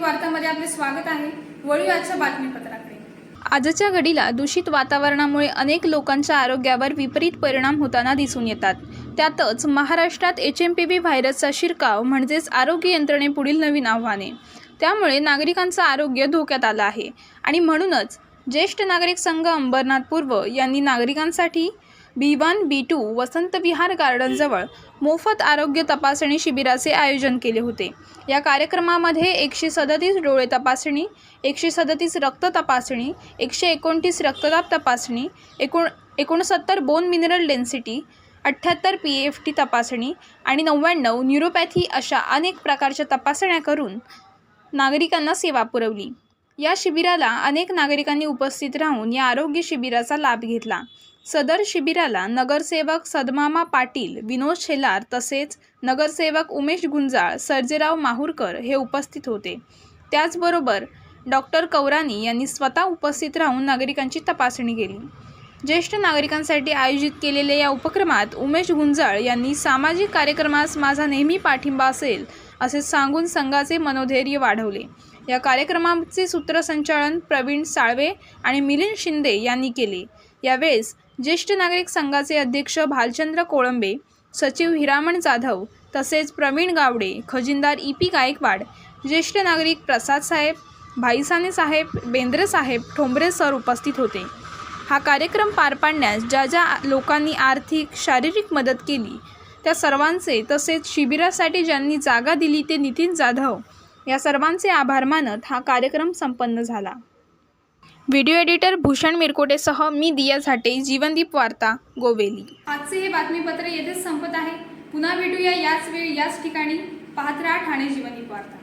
वार्तामध्ये आपले स्वागत आहे. वळू आजच्या बातमीपत्राकडे. आजच्या घडीला दूषित वातावरणामुळे अनेक लोकांच्या आरोग्यावर विपरीत परिणाम होताना दिसून येतात. त्यातच महाराष्ट्रात एच एम पी व्ही व्हायरसचा शिरकाव म्हणजेच आरोग्य यंत्रणेपुढील नवीन आव्हाने. त्यामुळे नागरिकांचं आरोग्य धोक्यात आलं आहे. आणि म्हणूनच ज्येष्ठ नागरिक संघ अंबरनाथ पूर्व यांनी नागरिकांसाठी बी one B to Vasant Vihar गार्डनजवळ मोफत आरोग्य तपासणी शिबिराचे आयोजन केले होते. या कार्यक्रमामध्ये एकशे सदतीस डोळे तपासणी एकशे सदतीस रक्त तपासणी एकशे एकोणतीस रक्तदाब तपासणी एकोण एकोणसत्तर बोन मिनरल डेन्सिटी अठ्ठ्याहत्तर पी एफ टी तपासणी आणि नव्याण्णव न्युरोपॅथी अशा अनेक प्रकारच्या तपासण्या करून नागरिकांना सेवा पुरवली. या शिबिराला अनेक नागरिकांनी उपस्थित राहून या आरोग्य शिबिराचा लाभ घेतला. सदर शिबिराला नगरसेवक सदमामा पाटील विनोद शेलार तसेच नगरसेवक उमेश गुंजाळ सर्जेराव माहूरकर हे उपस्थित होते. त्याचबरोबर डॉक्टर कौरानी यांनी स्वतः उपस्थित राहून नागरिकांची तपासणी केली. ज्येष्ठ नागरिकांसाठी आयोजित केलेल्या या उपक्रमात उमेश गुंजाळ यांनी सामाजिक कार्यक्रमास माझा नेहमी पाठिंबा असेल असे सांगून संघाचे मनोधैर्य वाढवले. या कार्यक्रमाचे सूत्रसंचालन प्रवीण साळवे आणि मिलिंद शिंदे यांनी केले. यावेळेस ज्येष्ठ नागरिक संघाचे अध्यक्ष भालचंद्र कोळंबे सचिव हिरामण जाधव तसेच प्रवीण गावडे खजिनदार ई पी गायकवाड ज्येष्ठ नागरिक प्रसाद साहेब भाईसाने साहेब बेंद्रे साहेब ठोंबरे सर उपस्थित होते. हा कार्यक्रम पार पाडण्यास ज्या ज्या लोकांनी आर्थिक शारीरिक मदत केली त्या सर्वांचे तसेच शिबिरासाठी ज्यांनी जागा दिली ते नितीन जाधव. या सर्वांचे आभार मानत हा कार्यक्रम संपन्न झाला. व्हिडिओ एडिटर भूषण मिरकोटेसह मी दिया झाटे जीवनदीप वार्ता गोवेली. आजचे हे बातमीपत्र येथेच संपत आहे. पुन्हा भेटूया याच वेळी याच ठिकाणी. पाहत राहा ठाणे जीवनदीप वार्ता.